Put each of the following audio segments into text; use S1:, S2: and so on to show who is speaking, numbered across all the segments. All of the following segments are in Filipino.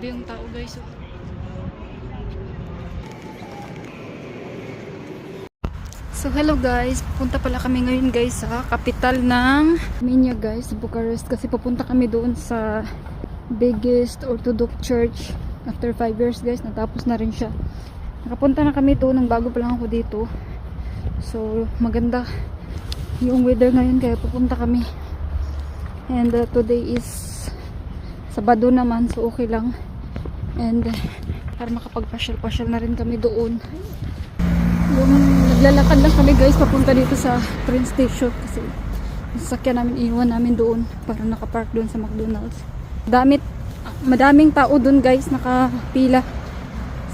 S1: Grabe yung tao guys. oh. So hello guys, pupunta pala kami ngayon guys sa kapital ng Armenia guys, Bucharest kasi pupunta kami doon sa biggest Orthodox church after 5 years guys, natapos na rin siya. Nakapunta na kami doon, nang bago pa lang ako dito. So maganda yung weather ngayon kaya pupunta kami. And uh, today is Sabado naman, so okay lang. And uh, para makapagpasyal-pasyal na rin kami doon. Yung naglalakad lang kami guys papunta dito sa train station kasi sasakyan namin iwan namin doon para nakapark doon sa McDonald's. Damit, madaming tao doon guys nakapila.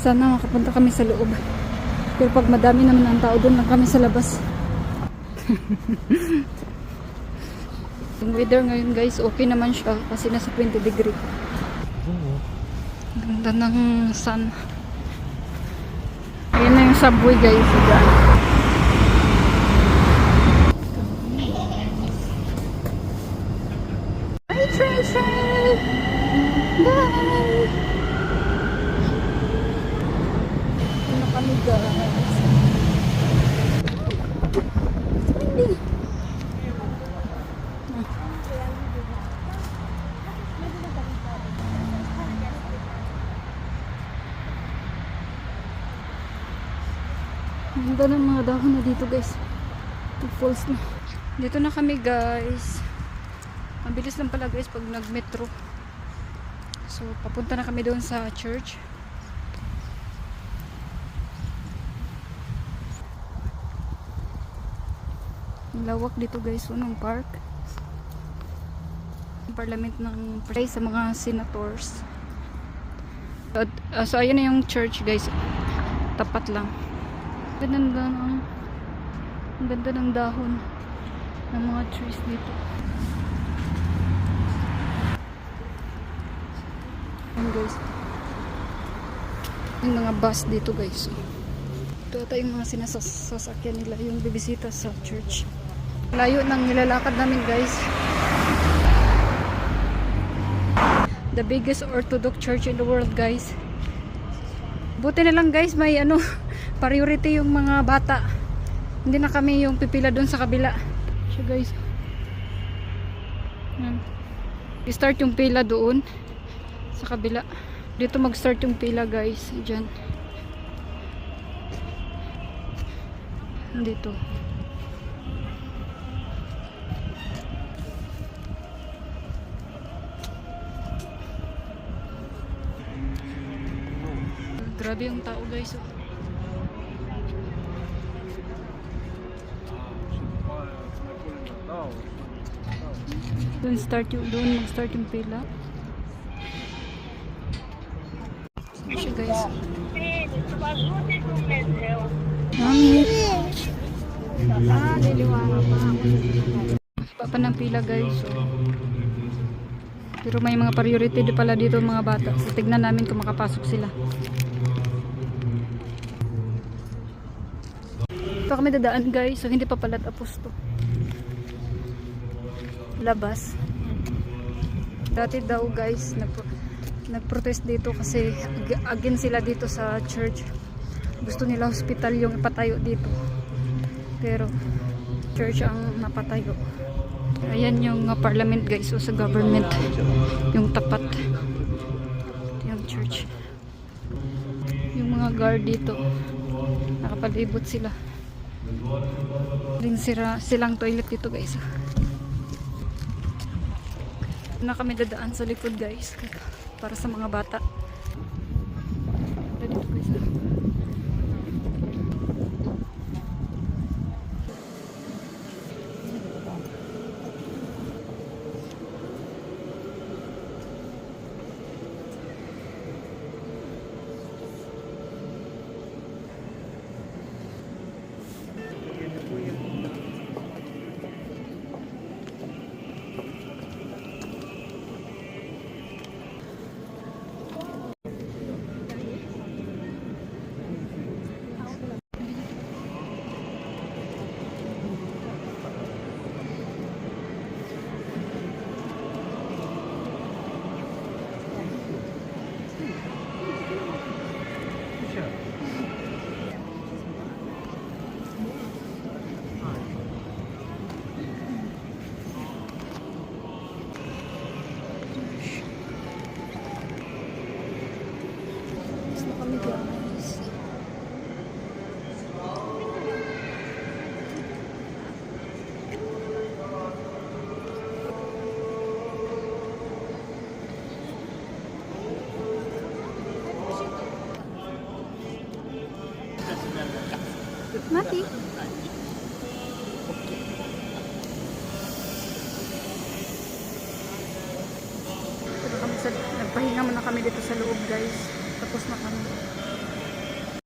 S1: Sana makapunta kami sa loob. Pero pag madami naman ang tao doon lang kami sa labas. yung weather ngayon guys okay naman siya kasi nasa 20 degree. Ganda ng sun. Ayan na yung subway guys. Diyan. Bye, Tracer! Bye! Ano kami guys? Hindi. Ang ganda ng mga dahon na dito guys. Ito falls na. Dito na kami guys. Ang bilis lang pala guys pag nag-metro. So papunta na kami doon sa church. Ang lawak dito guys, unong park. Parliament ng sa mga senators. At, uh, so ayan na yung church guys. Tapat lang. Ganda ng ang ganda ng dahon ng mga trees dito. Ayan guys. Yung mga bus dito guys. Ito ata yung mga sinasasakyan nila yung bibisita sa church. Layo ng nilalakad namin guys. The biggest Orthodox church in the world guys. Buti na lang guys may ano priority yung mga bata. Hindi na kami yung pipila doon sa kabila. So guys. Yan. I-start yung pila doon sa kabila. Dito mag-start yung pila guys. Diyan. Dito. Grabe yung tao guys. oh. Doon start yung doon mag-start yung pila. Siya guys. Mami. Pa pa ng pila guys. Pero may mga priority di pala dito mga bata. So tignan namin kung makapasok sila. Ito kami dadaan guys. So hindi pa pala tapos to. Labas. Dati daw guys nagpro nagprotest dito kasi ag- against sila dito sa church. Gusto nila hospital yung ipatayo dito. Pero church ang napatayo. Ayan yung uh, parliament guys so sa government yung tapat yung church yung mga guard dito nakapalibot sila rin sila, silang toilet dito guys na kami dadaan sa likod guys para sa mga bata Sa, nagpahinga muna kami dito sa loob guys. Tapos na kami.